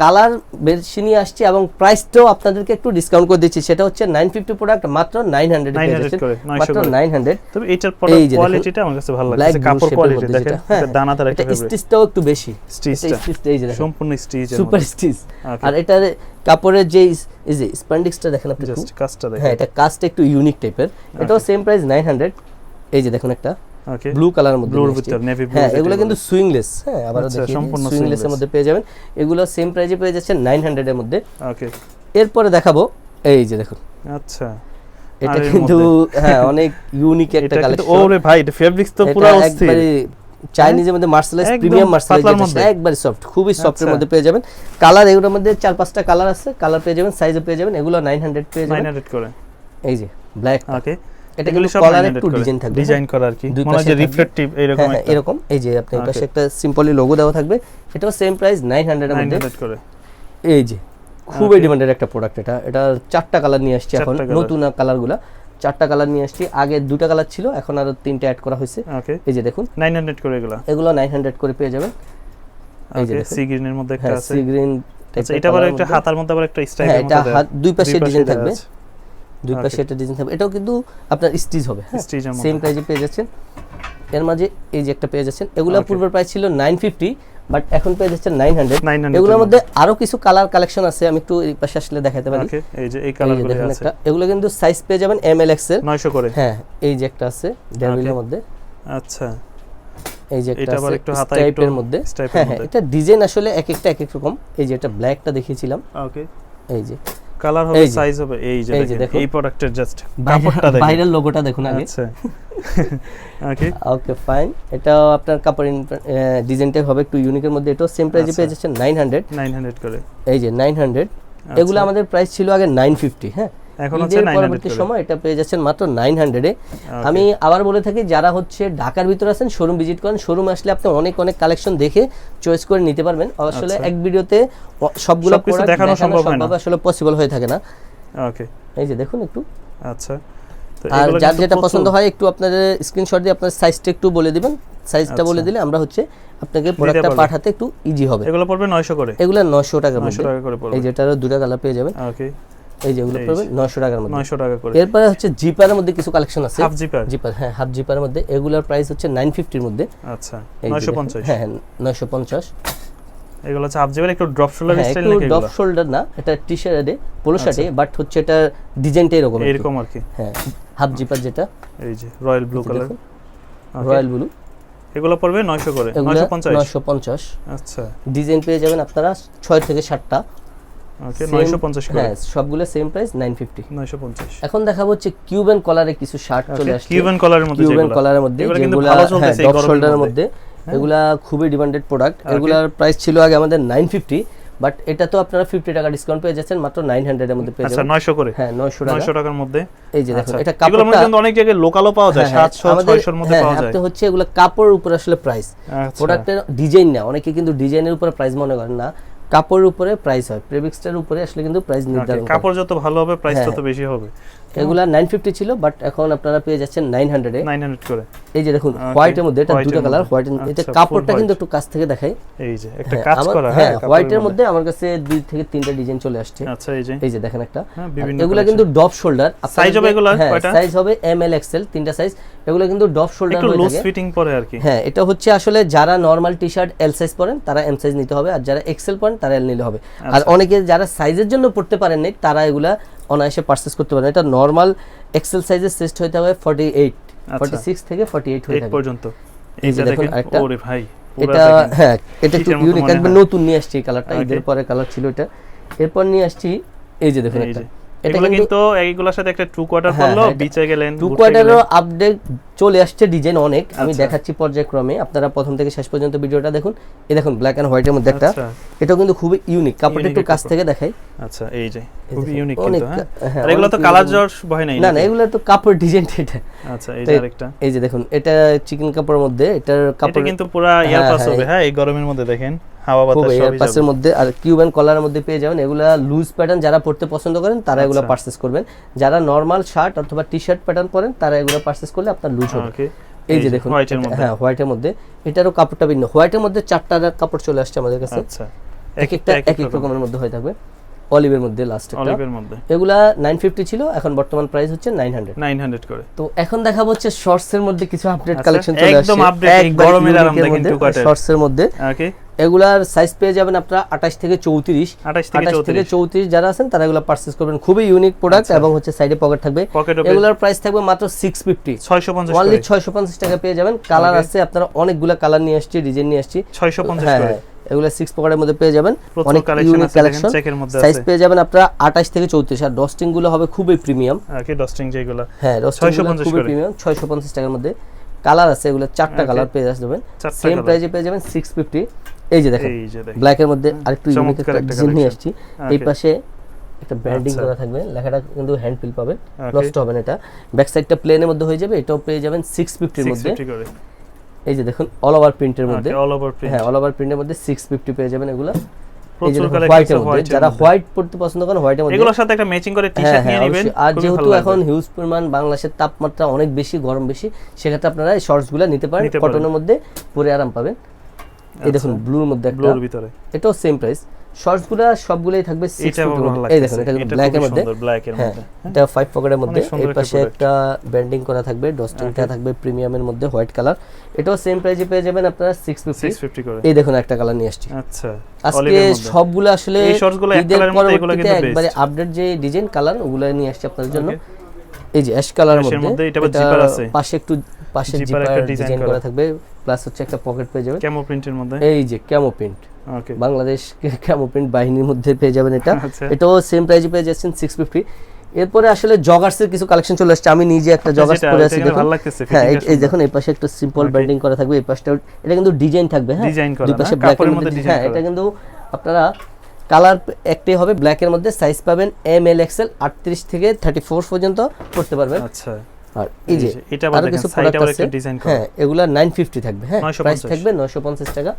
[SPEAKER 1] কালার বেশি নিয়ে আসছি এবং প্রাইসটাও আপনাদেরকে একটু ডিসকাউন্ট করে দিচ্ছি। সেটা হচ্ছে নাইন ফিফটি প্রোডাক্ট মাত্র নাইন হান্ড্রেড
[SPEAKER 2] 900 করে, 900
[SPEAKER 1] মাত্র
[SPEAKER 2] করে।
[SPEAKER 1] নাইন হান্ড্রেড
[SPEAKER 2] তবে এটার প্রোডাক্ট কোয়ালিটিটা আমার কাছে ভালো লাগছে কাপড় কোয়ালিটি দেখেন দানাদার একটা
[SPEAKER 1] স্টিচটাও একটু বেশি।
[SPEAKER 2] স্টিচটা। সম্পূর্ণ স্টিচ
[SPEAKER 1] সুপার স্টিচ আর এটার কাপড়ের যে এই যে স্প্যান্ডিক্সটা দেখেন আপনি।
[SPEAKER 2] জাস্ট কাজটা দেখেন।
[SPEAKER 1] হ্যাঁ এটা কাজটা একটু ইউনিক টাইপের এটাও সেম প্রাইস নাইন হান্ড্রেড এই যে দেখুন একটা।
[SPEAKER 2] ওকে
[SPEAKER 1] ব্লু কালার মধ্যে
[SPEAKER 2] Blue র
[SPEAKER 1] নিয়ে এসেছি।
[SPEAKER 2] ভিতর, navy blue
[SPEAKER 1] হ্যাঁ এগুলো কিন্তু সুইংলেস হ্যাঁ আবার দেখি
[SPEAKER 2] সম্পূর্ণ
[SPEAKER 1] সুইংলেস এর মধ্যে পেয়ে যাবেন। এগুলো সেম প্রাইজে পেয়ে নাইন হান্ড্রেড এর মধ্যে।
[SPEAKER 2] ওকে
[SPEAKER 1] এরপরে দেখাবো এই যে দেখুন।
[SPEAKER 2] আচ্ছা।
[SPEAKER 1] এটা কিন্তু হ্যাঁ অনেক ইউনিক একটা কালেকশন
[SPEAKER 2] ওরে ভাই এটা ফেব্রিক্স তো পুরো অস্থির।
[SPEAKER 1] চাইনিজের মধ্যে মার্শালাইজ প্রিমিয়াম মার্শালাইজ একবারে সফট খুবই সফটের
[SPEAKER 2] আচ্ছা।
[SPEAKER 1] মধ্যে পেয়ে যাবেন। কালার এগুলোর মধ্যে চার পাঁচটা কালার আছে কালার পেয়ে যাবেন সাইজে পেয়ে যাবেন এগুলো নাইন হান্ড্রেড পেয়ে যাবেন।
[SPEAKER 2] 900 করে।
[SPEAKER 1] এই যে ব্ল্যাক
[SPEAKER 2] ওকে
[SPEAKER 1] এটা কিন্তু কলার একটু ডিজাইন থাকবে
[SPEAKER 2] ডিজাইন করা আর কি। মনে হয় যে রিফ্লেক্টিভ এরকম
[SPEAKER 1] হ্যাঁ হ্যাঁ
[SPEAKER 2] একটা।
[SPEAKER 1] এরকম। এই যে আপনি পাশে একটা সিম্পলি লোগো দেওয়া থাকবে। এটাও সেম প্রাইস নাইন হান্ড্রেডের মধ্যে।
[SPEAKER 2] করে।
[SPEAKER 1] এই যে খুবই. ডিমান্ডেড একটা প্রোডাক্ট এটা। এটা চারটা কালার নিয়ে আসছি এখন। নতুন কালারগুলা চারটা কালার নিয়ে আসছি। আগে দুটা কালার ছিল এখন আরও তিনটা অ্যাড করা হয়েছে। এই যে দেখুন।
[SPEAKER 2] 900 করে এগুলা।
[SPEAKER 1] এগুলো নাইন হান্ড্রেড করে পেয়ে যাবেন। এই যে।
[SPEAKER 2] সি গ্রিনের মধ্যে একটা
[SPEAKER 1] হ্যাঁ
[SPEAKER 2] আছে।
[SPEAKER 1] সি গ্রিন
[SPEAKER 2] আচ্ছা এটা আবার একটা হাতার মধ্যে আবার একটা
[SPEAKER 1] হ্যাঁ
[SPEAKER 2] স্টাইলের
[SPEAKER 1] এটা হাত দুই পাশে ডিজাইন থাকবে। দুই পাশে একটা ডিজাইন থাকবে। এটাও কিন্তু আপনার স্টিচ হবে হ্যাঁ? সেম
[SPEAKER 2] মধ্যে।
[SPEAKER 1] প্রাইজে পেয়ে যাচ্ছেন। এর মাঝে এই যে একটা পেয়ে যাচ্ছেন এগুলো. পূর্বের প্রাইস ছিল নাইন ফিফটি বাট এখন পেয়ে যাচ্ছেন নাইন হান্ড্রেড
[SPEAKER 2] 900
[SPEAKER 1] এগুলোর মধ্যে আরও কিছু কালার কালেকশন আছে আমি একটু এই পাশে আসলে দেখাতে পারি।
[SPEAKER 2] ওকে এই যে এই কালারগুলো
[SPEAKER 1] দেখেন
[SPEAKER 2] আছে।
[SPEAKER 1] একটা এগুলো কিন্তু সাইজ পেয়ে যাবেন এম এল এক্সের
[SPEAKER 2] 900 করে।
[SPEAKER 1] হ্যাঁ এই যে একটা আছে
[SPEAKER 2] Okay.
[SPEAKER 1] মধ্যে।
[SPEAKER 2] আচ্ছা।
[SPEAKER 1] এই যে একটা আছে
[SPEAKER 2] একটু
[SPEAKER 1] স্ট্রাইপের
[SPEAKER 2] একটু
[SPEAKER 1] মধ্যে। হ্যাঁ হ্যাঁ এটা ডিজাইন আসলে এক একটা এক এক রকম। এই যে এটা ব্ল্যাকটা দেখিয়েছিলাম।
[SPEAKER 2] ওকে
[SPEAKER 1] এই যে
[SPEAKER 2] কালার হবে সাইজ হবে এই যে
[SPEAKER 1] দেখো
[SPEAKER 2] দেখেন এই প্রোডাক্টের জাস্ট কাপড়টা দেখেন।
[SPEAKER 1] বাইরের লোগোটা দেখুন আগে।
[SPEAKER 2] আচ্ছা। ওকে
[SPEAKER 1] ওকে ফাইন এটাও আপনার কাপড় ডিজাইনটা হবে একটু ইউনিকের মধ্যে। এটাও সেম প্রাইসে
[SPEAKER 2] আচ্ছা।
[SPEAKER 1] পেয়ে যাচ্ছেন নাইন হান্ড্রেড
[SPEAKER 2] 900 করে।
[SPEAKER 1] এই যে নাইন হান্ড্রেড এগুলো
[SPEAKER 2] আচ্ছা।
[SPEAKER 1] আমাদের প্রাইস ছিল আগে নাইন ফিফটি হ্যাঁ?
[SPEAKER 2] এখন হচ্ছে
[SPEAKER 1] পরবর্তী সময় এটা পেয়ে যাচ্ছেন মাত্র নাইন হান্ড্রেডে আমি আবার বলে থাকি যারা হচ্ছে ঢাকার ভিতরে আছেন শোরুম ভিজিট করেন শোরুমে আসলে আপনি অনেক অনেক কালেকশন দেখে চয়েস করে নিতে পারবেন। আসলে
[SPEAKER 2] আচ্ছা।
[SPEAKER 1] এক ভিডিওতে সবগুলো
[SPEAKER 2] সবকিছু দেখানো সম্ভব না।
[SPEAKER 1] আসলে পসিবল হয়ে থাকে না।
[SPEAKER 2] ওকে
[SPEAKER 1] এই যে দেখুন একটু।
[SPEAKER 2] আচ্ছা।
[SPEAKER 1] আর যার যেটা পছন্দ হয় একটু আপনাদের স্ক্রিনশট দিয়ে আপনার সাইজটা একটু বলে দিবেন। সাইজটা বলে
[SPEAKER 2] আচ্ছা।
[SPEAKER 1] দিলে আমরা হচ্ছে আপনাকে প্রোডাক্টটা পাঠাতে একটু ইজি হবে।
[SPEAKER 2] এগুলো পড়বে 900 করে।
[SPEAKER 1] এগুলো নশো টাকার
[SPEAKER 2] 900 টাকা করে পড়বে।
[SPEAKER 1] এই যেটারও দুটা কালার পেয়ে যাবেন।
[SPEAKER 2] ওকে
[SPEAKER 1] এই যেগুলো পড়বে
[SPEAKER 2] যে।
[SPEAKER 1] নশো টাকার মধ্যে।
[SPEAKER 2] 900 টাকা করে।
[SPEAKER 1] এরপরে হচ্ছে জিপারের মধ্যে কিছু কালেকশন আছে।
[SPEAKER 2] Half zipper.
[SPEAKER 1] জিপার হ্যাঁ হাফ জিপারের মধ্যে। এগুলোর প্রাইস হচ্ছে নাইন ফিফটির মধ্যে।
[SPEAKER 2] আচ্ছা
[SPEAKER 1] এই যে দেখুন।
[SPEAKER 2] 950
[SPEAKER 1] হ্যাঁ নয়শো পঞ্চাশ।
[SPEAKER 2] এগুলো হচ্ছে হাফ জিপার একটু ড্রপ শোল্ডার
[SPEAKER 1] হ্যাঁ
[SPEAKER 2] স্টাইল
[SPEAKER 1] একটু
[SPEAKER 2] নাকি
[SPEAKER 1] ডপ শোল্ডার না এটা টি শার্টে পোলো শার্টে বাট হচ্ছে এটা ডিজাইনটা এরকম
[SPEAKER 2] এরকম আর কি।
[SPEAKER 1] হ্যাঁ হাফ জিপার যেটা।
[SPEAKER 2] এই যে royal blue colour
[SPEAKER 1] royal blue
[SPEAKER 2] এগুলো পড়বে 900 করে
[SPEAKER 1] এগুলো
[SPEAKER 2] 950
[SPEAKER 1] নয়শো পঞ্চাশ।
[SPEAKER 2] আচ্ছা।
[SPEAKER 1] ডিজাইন পেয়ে যাবেন আপনারা ছয় থেকে সাতটা।
[SPEAKER 2] ওকে
[SPEAKER 1] Same-
[SPEAKER 2] 950 করে।
[SPEAKER 1] হ্যাঁ সবগুলো সেম প্রাইস নাইন ফিফটি
[SPEAKER 2] 950
[SPEAKER 1] এখন দেখাবো হচ্ছে কিউবেন কলারে কিছু শার্ট চলে আসছে।
[SPEAKER 2] কিউবান কলারের মধ্যে
[SPEAKER 1] কিউবেন কলারের মধ্যে
[SPEAKER 2] এগুলো কিন্তু
[SPEAKER 1] যেগুলা
[SPEAKER 2] ভালো চলতেছে এই
[SPEAKER 1] ডপ
[SPEAKER 2] গরমের
[SPEAKER 1] শোল্ডারের
[SPEAKER 2] মধ্যে।
[SPEAKER 1] মধ্যে। এগুলা খুবই ডিমান্ডেড প্রোডাক্ট এগুলার প্রাইস ছিল আগে আমাদের নাইন ফিফটি বাট এটা তো আপনারা ফিফটি টাকা ডিসকাউন্ট পেয়ে যাচ্ছেন মাত্র মধ্যে পেয়ে
[SPEAKER 2] আচ্ছা 900 করে।
[SPEAKER 1] হ্যাঁ নয়শো টাকা।
[SPEAKER 2] 900 টাকার মধ্যে।
[SPEAKER 1] এই যে
[SPEAKER 2] আচ্ছা।
[SPEAKER 1] এটা
[SPEAKER 2] এগুলোর মধ্যে কিন্তু অনেক জায়গায় লোকালও পাওয়া যায়
[SPEAKER 1] হ্যাঁ, হ্যাঁ,
[SPEAKER 2] 700 600 এর মধ্যে
[SPEAKER 1] হ্যাঁ,
[SPEAKER 2] পাওয়া
[SPEAKER 1] হচ্ছে এগুলো কাপড়ের উপরে আসলে প্রাইস প্রোডাক্টের ডিজাইন না অনেকে কিন্তু ডিজাইনের উপরে প্রাইস মনে করেন না। কাপড়ের উপরে প্রাইস হয়। প্রেমিক্সটার উপরে আসলে কিন্তু প্রাইস নির্ধারণ
[SPEAKER 2] কাপড় যত ভালো হবে প্রাইস
[SPEAKER 1] হ্যাঁ।
[SPEAKER 2] তত বেশি হবে।
[SPEAKER 1] এগুলা নাইন ফিফটি ছিল বাট এখন আপনারা পেয়ে যাচ্ছেন নাইন হান্ড্রেডে
[SPEAKER 2] 900 করে।
[SPEAKER 1] এই যে দেখুন হোয়াইটের মধ্যে এটা দুটো কালার হোয়াইট এটা
[SPEAKER 2] আচ্ছা,
[SPEAKER 1] কাপড়টা কিন্তু একটু কাছ থেকে দেখাই।
[SPEAKER 2] এই যে একটা
[SPEAKER 1] হ্যাঁ,
[SPEAKER 2] কাজ করা
[SPEAKER 1] হ্যাঁ হোয়াইটের মধ্যে। আমার কাছে দুই থেকে তিনটা ডিজাইন চলে আসছে।
[SPEAKER 2] আচ্ছা এই যে।
[SPEAKER 1] এই যে দেখেন একটা।
[SPEAKER 2] হ্যাঁ,
[SPEAKER 1] এগুলা কিন্তু ডপ শোল্ডার
[SPEAKER 2] Size হবে এগুলার
[SPEAKER 1] হ্যাঁ
[SPEAKER 2] কয়টা?
[SPEAKER 1] সাইজ হবে এম এল এক্সেল তিনটা সাইজ এগুলো কিন্তু ডপ শোল্ডার
[SPEAKER 2] একটু
[SPEAKER 1] হয়ে
[SPEAKER 2] লুজ ফিটিং পরে আর কি।
[SPEAKER 1] হ্যাঁ এটা হচ্ছে আসলে যারা normal T shirt L size পরেন তারা এম সাইজ নিতে হবে। আর যারা এক্সেল পরেন তারা এল নিলে হবে। আর
[SPEAKER 2] আচ্ছা।
[SPEAKER 1] অনেকে যারা সাইজের জন্য পড়তে পারেন নাই তারা এগুলা অনায়াসে পারচেস করতে পারেন এটা নর্মাল এক্সেল সাইজের সেস্ট হইতে হবে ফর্টি এইট। ফর্টি সিক্স থেকে ফর্টি এইট হয়ে
[SPEAKER 2] পর্যন্ত।
[SPEAKER 1] এই যে দেখুন আরেকটা।
[SPEAKER 2] ওরে ভাই
[SPEAKER 1] এটা হ্যাঁ এটা একটু ইউনিক
[SPEAKER 2] একদম
[SPEAKER 1] নতুন নিয়ে আসছি এই কালারটা. ঈদের পরে কালার ছিল এটা। এরপর নিয়ে আসছি এই যে দেখুন একটা। এটা
[SPEAKER 2] এগুলো
[SPEAKER 1] কিন্তু
[SPEAKER 2] এইগুলোর সাথে একটা টু কোয়ার্টার
[SPEAKER 1] এটা-
[SPEAKER 2] বিচে গেলেন
[SPEAKER 1] টু কোয়ার্টারও আপডেট চলে আসছে ডিজাইন অনেক আমি
[SPEAKER 2] আচ্ছা।
[SPEAKER 1] দেখাচ্ছি পর্যায়ক্রমে আপনারা প্রথম থেকে শেষ পর্যন্ত ভিডিওটা দেখুন। এই দেখুন ব্ল্যাক এন্ড হোয়াইটের মধ্যে একটা
[SPEAKER 2] আচ্ছা।
[SPEAKER 1] এটাও কিন্তু খুবই ইউনিক কাপড়টা একটু কাছ থেকে দেখাই।
[SPEAKER 2] আচ্ছা এই যে খুবই ইউনিক কিন্তু হ্যাঁ?
[SPEAKER 1] হ্যাঁ,
[SPEAKER 2] আর এগুলো তো কালার। জর্জ ভয় নাই
[SPEAKER 1] না না? এগুলো তো কাপড় ডিজাইন এটা।
[SPEAKER 2] আচ্ছা এই যে আরেকটা।
[SPEAKER 1] এই যে দেখুন এটা চিকেন কাপড়ের মধ্যে এটার কাপড়
[SPEAKER 2] কিন্তু পুরা ইয়ার
[SPEAKER 1] হ্যাঁ,
[SPEAKER 2] পাস
[SPEAKER 1] হ্যাঁ,
[SPEAKER 2] হবে হ্যাঁ এই গরমের মধ্যে দেখেন। হাওয়া বাতাস সবই
[SPEAKER 1] পাসের মধ্যে আর কিউবেন কলারের মধ্যে পেয়ে যাবেন। এগুলা লুজ প্যাটার্ন যারা পড়তে পছন্দ করেন তারা এগুলো
[SPEAKER 2] আচ্ছা।
[SPEAKER 1] পারচেস করবেন। যারা নর্মাল শার্ট অথবা টি শার্ট প্যাটার্ন পরেন তারা এগুলো পারচেস করলে আপনার লুজ হবে। এই যে দেখুন হ্যাঁ হোয়াইটের মধ্যে। এটারও কাপড়টা ভিন্ন। হোয়াইটের মধ্যে চারটা কাপড় চলে আসছে আমাদের কাছে।
[SPEAKER 2] আচ্ছা।
[SPEAKER 1] এক একটা এক এক রকমের মধ্যে হয়ে থাকবে। অলিভের মধ্যে লাস্ট একটা।
[SPEAKER 2] অলিভের মধ্যে।
[SPEAKER 1] এগুলা নাইন ফিফটি ছিল এখন বর্তমান প্রাইস হচ্ছে নাইন হান্ড্রেড
[SPEAKER 2] 900 করে।
[SPEAKER 1] তো এখন দেখাবো হচ্ছে শর্টস এর মধ্যে কিছু আপডেট
[SPEAKER 2] আচ্ছা,
[SPEAKER 1] কালেকশন চলে আসছে।
[SPEAKER 2] একদম এই গরমের।
[SPEAKER 1] শর্টস এর মধ্যে
[SPEAKER 2] ওকে
[SPEAKER 1] এগুলার সাইজ পেয়ে যাবেন আপনারা আঠাশ থেকে চৌত্রিশ। আঠাশ থেকে চৌত্রিশ। যারা আছেন তারা এগুলো পারচেস করবেন। খুবই ইউনিক প্রোডাক্ট
[SPEAKER 2] আচ্ছা।
[SPEAKER 1] এবং হচ্ছে সাইডে পকেট থাকবে। এগুলার প্রাইস থাকবে মাত্র সিক্স ফিফটি
[SPEAKER 2] 650
[SPEAKER 1] অনলি ছয়শো পঞ্চাশ টাকা পেয়ে যাবেন। কালার আছে আপনারা অনেকগুলো কালার নিয়ে আসছি ডিজাইন নিয়ে আসছি।
[SPEAKER 2] 650 করে।
[SPEAKER 1] হ্যাঁ এগুলো সিক্স পকেটের মধ্যে পেয়ে যাবেন। অনেক ইউনিক কালেকশন সাইজ পেয়ে যাবেন আপনারা আঠাশ থেকে চৌত্রিশ। আর ডস্টিংগুলো হবে খুবই প্রিমিয়াম
[SPEAKER 2] ওকে ডস্টিং যেগুলো।
[SPEAKER 1] হ্যাঁ ডস্টিং খুবই প্রিমিয়াম ছয়শো পঞ্চাশ টাকার মধ্যে। কালার আছে এগুলো চারটা কালার পেয়ে যাবেন সেম। প্রাইজে পেয়ে যাবেন সিক্স ফিফটি এই যে দেখেন
[SPEAKER 2] দেখেন।
[SPEAKER 1] ব্ল্যাকের মধ্যে আরেকটু ইউনিক একটা ডিজাইন নিয়ে আসছি। এই পাশে একটা ব্র্যান্ডিং
[SPEAKER 2] আচ্ছা।
[SPEAKER 1] করা থাকবে লেখাটা কিন্তু হ্যান্ড ফিল পাবেন. নষ্ট হবে না এটা। ব্যাক সাইডটা প্লেনের মধ্যে হয়ে যাবে এটাও পেয়ে যাবেন সিক্স ফিফটির মধ্যে। এই যে দেখুন অল ওভার প্রিন্টের মধ্যে।
[SPEAKER 2] অল ওভার প্রিন্ট
[SPEAKER 1] হ্যাঁ অল ওভার প্রিন্টের মধ্যে সিক্স ফিফটি পেয়ে যাবেন এগুলো। যারা হোয়াইট পড়তে পছন্দ করেন হোয়াইটের মধ্যে
[SPEAKER 2] এগুলোর সাথে একটা ম্যাচিং করে টি
[SPEAKER 1] হ্যাঁ হ্যাঁ
[SPEAKER 2] নিয়ে নেবেন
[SPEAKER 1] আর যেহেতু এখন হিউজ পরিমাণ বাংলাদেশের তাপমাত্রা অনেক বেশি গরম বেশি সেক্ষেত্রে আপনারা এই শর্টসগুলা নিতে পারেন
[SPEAKER 2] নিতে পারেন।
[SPEAKER 1] কটনের মধ্যে পরে আরাম পাবেন। এই দেখুন
[SPEAKER 2] আচ্ছা।
[SPEAKER 1] ব্লুর মধ্যে একটা।
[SPEAKER 2] ব্লুর ভিতরে।
[SPEAKER 1] এটাও সেম প্রাইস শর্টসগুলা সবগুলাই থাকবে সিক্স
[SPEAKER 2] এটা
[SPEAKER 1] এই দেখুন এটা ব্ল্যাক এর মধ্যে।
[SPEAKER 2] ব্ল্যাক এর
[SPEAKER 1] হ্যাঁ
[SPEAKER 2] মধ্যে।
[SPEAKER 1] এটা ফাইভ পকেটের মধ্যে। এই পাশে একটা ব্যান্ডিং করা থাকবে ডস্টিংটা থাকবে প্রিমিয়ামের মধ্যে হোয়াইট কালার এটাও সেম প্রাইসে পেয়ে যাবেন আপনারা সিক্স ফিফটি
[SPEAKER 2] 650 করে।
[SPEAKER 1] এই দেখুন একটা কালার নিয়ে আসছি।
[SPEAKER 2] আচ্ছা
[SPEAKER 1] আজকে। সবগুলো আসলে
[SPEAKER 2] এই shorts গুলো এক
[SPEAKER 1] ঈদের
[SPEAKER 2] মধ্যে, এগুলো কিন্তু
[SPEAKER 1] একবারে আপডেট যে ডিজাইন কালার ওগুলো নিয়ে আসছি আপনাদের জন্য। এই যে অ্যাশ কালারের মধ্যে। পাশে একটু পাশে জিপার ডিজাইন
[SPEAKER 2] করা।
[SPEAKER 1] থাকবে প্লাস হচ্ছে একটা পকেট পেয়ে যাবেন।
[SPEAKER 2] ক্যামো প্রিন্টের মধ্যে?
[SPEAKER 1] এই যে camo print
[SPEAKER 2] okay
[SPEAKER 1] Bangladesh camo print বাহিনীর মধ্যে পেয়ে যাবেন এটা।
[SPEAKER 2] আচ্ছা।
[SPEAKER 1] এটাও সেম প্রাইজে পেয়ে যাচ্ছেন সিক্স ফিফটি এরপরে আসলে জগার্সের কিছু কালেকশন চলে আসছে। আমি নিজে একটা জগার্স
[SPEAKER 2] যেটা,
[SPEAKER 1] পরে আছি দেখুন।
[SPEAKER 2] ভালো লাগতেছে,
[SPEAKER 1] হ্যাঁ এই-। দেখুন এই পাশে একটা সিম্পল. ব্যান্ডিং করা থাকবে। এই পাশটা এটা কিন্তু ডিজাইন থাকবে হ্যাঁ?
[SPEAKER 2] Design করা
[SPEAKER 1] দুই পাশে
[SPEAKER 2] কাপড়ের
[SPEAKER 1] ব্ল্যাকের
[SPEAKER 2] মধ্যে
[SPEAKER 1] হ্যাঁ এটা কিন্তু আপনারা কালার একটাই হবে ব্ল্যাকের মধ্যে সাইজ পাবেন এম এল এক্সেল আটত্রিশ থেকে থার্টি ফোর পর্যন্ত করতে পারবেন।
[SPEAKER 2] আচ্ছা।
[SPEAKER 1] আর এই যে
[SPEAKER 2] এটা আবার দেখেন, আবার একটা design করা।
[SPEAKER 1] হ্যাঁ এগুলা নাইন ফিফটি থাকবে হ্যাঁ প্রাইস থাকবে নয়শো পঞ্চাশ টাকা।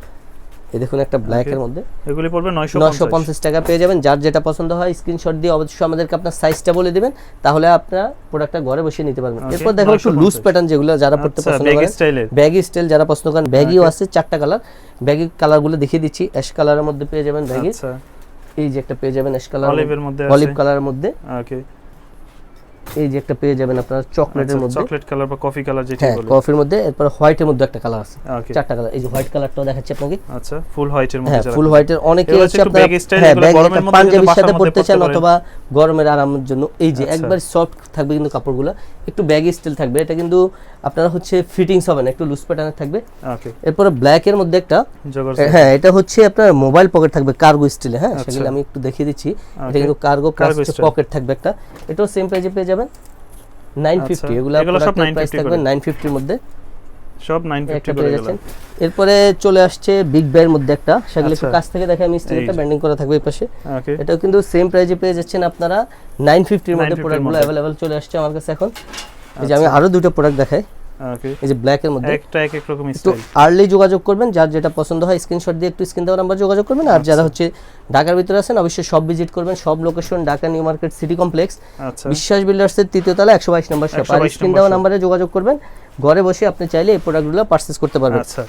[SPEAKER 1] এই দেখুন একটা ব্ল্যাকের মধ্যে।
[SPEAKER 2] এগুলি পড়বে 950
[SPEAKER 1] টাকা পেয়ে যাবেন। যার যেটা পছন্দ হয় স্ক্রিনশট দিয়ে অবশ্যই আমাদেরকে আপনার সাইজটা বলে দিবেন। তাহলে আপনারা প্রোডাক্টটা ঘরে বসে নিতে পারবেন। এরপর দেখো একটু লুজ প্যাটার্ন যেগুলো যারা পড়তে
[SPEAKER 2] আচ্ছা,
[SPEAKER 1] পছন্দ করেন। ব্যাগি স্টাইল যারা পছন্দ করেন ব্যাগিও আছে চারটা কালার ব্যাগি কালারগুলো দেখিয়ে দিচ্ছি। অ্যাশ কালারের মধ্যে পেয়ে যাবেন ব্যাগি
[SPEAKER 2] আচ্ছা।
[SPEAKER 1] এই যে একটা পেয়ে যাবেন অ্যাশ কালার
[SPEAKER 2] অলিভের মধ্যে।
[SPEAKER 1] অলিভ কালারের মধ্যে।
[SPEAKER 2] ওকে
[SPEAKER 1] এই যে একটা পেয়ে যাবেন আপনার চকলেটের মধ্যে।
[SPEAKER 2] চকলেট কালার বা কফি কালার যেটা বলে
[SPEAKER 1] কফির মধ্যে এরপর হোয়াইটের মধ্যে একটা কালার আছে। চারটা কালার এই যে হোয়াইট কালারটাও দেখাচ্ছি আপনাকে।
[SPEAKER 2] আচ্ছা ফুল হোয়াইটের মধ্যে
[SPEAKER 1] হ্যাঁ ফুল হোয়াইটের অনেকে হচ্ছে
[SPEAKER 2] হচ্ছে
[SPEAKER 1] আপনারা হ্যাঁ
[SPEAKER 2] গরমের মধ্যে
[SPEAKER 1] পাঞ্জাবির সাথে পড়তে চান অথবা গরমের আরামের জন্য। এই যে
[SPEAKER 2] আচ্ছা।
[SPEAKER 1] একবার সফট থাকবে কিন্তু কাপড়গুলো একটু ব্যাগি স্টাইল থাকবে। এটা কিন্তু আপনারা হচ্ছে ফিটিংস হবে না একটু লুজ প্যাটার্নের থাকবে।
[SPEAKER 2] ওকে
[SPEAKER 1] এরপরে ব্ল্যাক এর মধ্যে একটা হ্যাঁ এটা হচ্ছে আপনার মোবাইল পকেট থাকবে কার্গো স্টাইলে হ্যাঁ
[SPEAKER 2] আচ্ছা।
[SPEAKER 1] সেগুলো আমি একটু দেখিয়ে দিচ্ছি। এটা কিন্তু কার্গো প্লাস পকেট থাকবে একটা। এটাও সেম প্রাইজে পেয়ে যাবেন? নাইন ফিফটি
[SPEAKER 2] আচ্ছা।
[SPEAKER 1] এগুলো
[SPEAKER 2] সব
[SPEAKER 1] প্রাইস
[SPEAKER 2] 950
[SPEAKER 1] থাকবে 950 এর মধ্যে।
[SPEAKER 2] সব 950 করে গেল
[SPEAKER 1] এরপরে চলে আসছে বিগ ব্যার মধ্যে একটা। সেগুলো একটু
[SPEAKER 2] আচ্ছা।
[SPEAKER 1] কাছ থেকে দেখে আমি
[SPEAKER 2] এই
[SPEAKER 1] ব্যান্ডিং করা থাকবে এই পাশে। এটাও কিন্তু সেম প্রাইজে পেয়ে যাচ্ছেন আপনারা। 950 এর মধ্যে
[SPEAKER 2] 950
[SPEAKER 1] প্রোডাক্টগুলো अवेलेबल চলে আসছে আমার কাছে এখন। এই যে আমি
[SPEAKER 2] আচ্ছা।
[SPEAKER 1] আরও দুটো প্রোডাক্ট দেখাই। এই যে ব্ল্যাক এর মধ্যে।
[SPEAKER 2] একটা এক এক রকম স্টাইল
[SPEAKER 1] আর্লি যোগাযোগ করবেন যার যেটা পছন্দ হয় স্ক্রিনশট দিয়ে একটু স্ক্রিন দাও নাম্বার যোগাযোগ করবেন। আর যারা হচ্ছে ঢাকার ভিতরে আছেন অবশ্যই সব ভিজিট করবেন। সব location Dhaka new market city complex
[SPEAKER 2] আচ্ছা।
[SPEAKER 1] বিশ্বাস বিল্ডার্সের তৃতীয় তলা একশো বাইশ নম্বর শপ আর স্ক্রিন
[SPEAKER 2] দাও
[SPEAKER 1] দেওয়া নাম্বারে যোগাযোগ করবেন। ঘরে বসে আপনি চাইলে এই প্রোডাক্টগুলো পারচেস করতে পারবেন।
[SPEAKER 2] আচ্ছা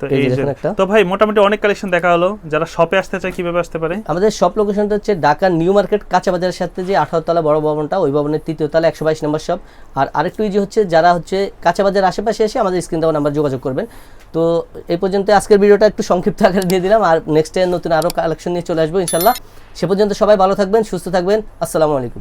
[SPEAKER 2] তো
[SPEAKER 1] এই যে।
[SPEAKER 2] তো ভাই মোটামুটি অনেক কালেকশন দেখা হলো। যারা শপে আসতে চায় কীভাবে আসতে পারে?
[SPEAKER 1] আমাদের সব লোকেশনটা হচ্ছে ঢাকা নিউ মার্কেট কাঁচা বাজারের সাথে যে আঠারো তলা বড় ভবনটা ওই ভবনের তৃতীয় তলা একশো বাইশ নম্বর শপ আর আরেকটু ইজি হচ্ছে যারা হচ্ছে কাঁচা বাজারের আশেপাশে এসে আমাদের স্ক্রিন দেওয়া নাম্বার যোগাযোগ করবেন। তো এই পর্যন্ত আজকের ভিডিওটা একটু সংক্ষিপ্ত আকারে দিয়ে দিলাম। আর নেক্সট টাইম নতুন আরও কালেকশন নিয়ে চলে আসব ইনশাল্লাহ সে পর্যন্ত সবাই ভালো থাকবেন সুস্থ থাকবেন। আসসালামু আলাইকুম।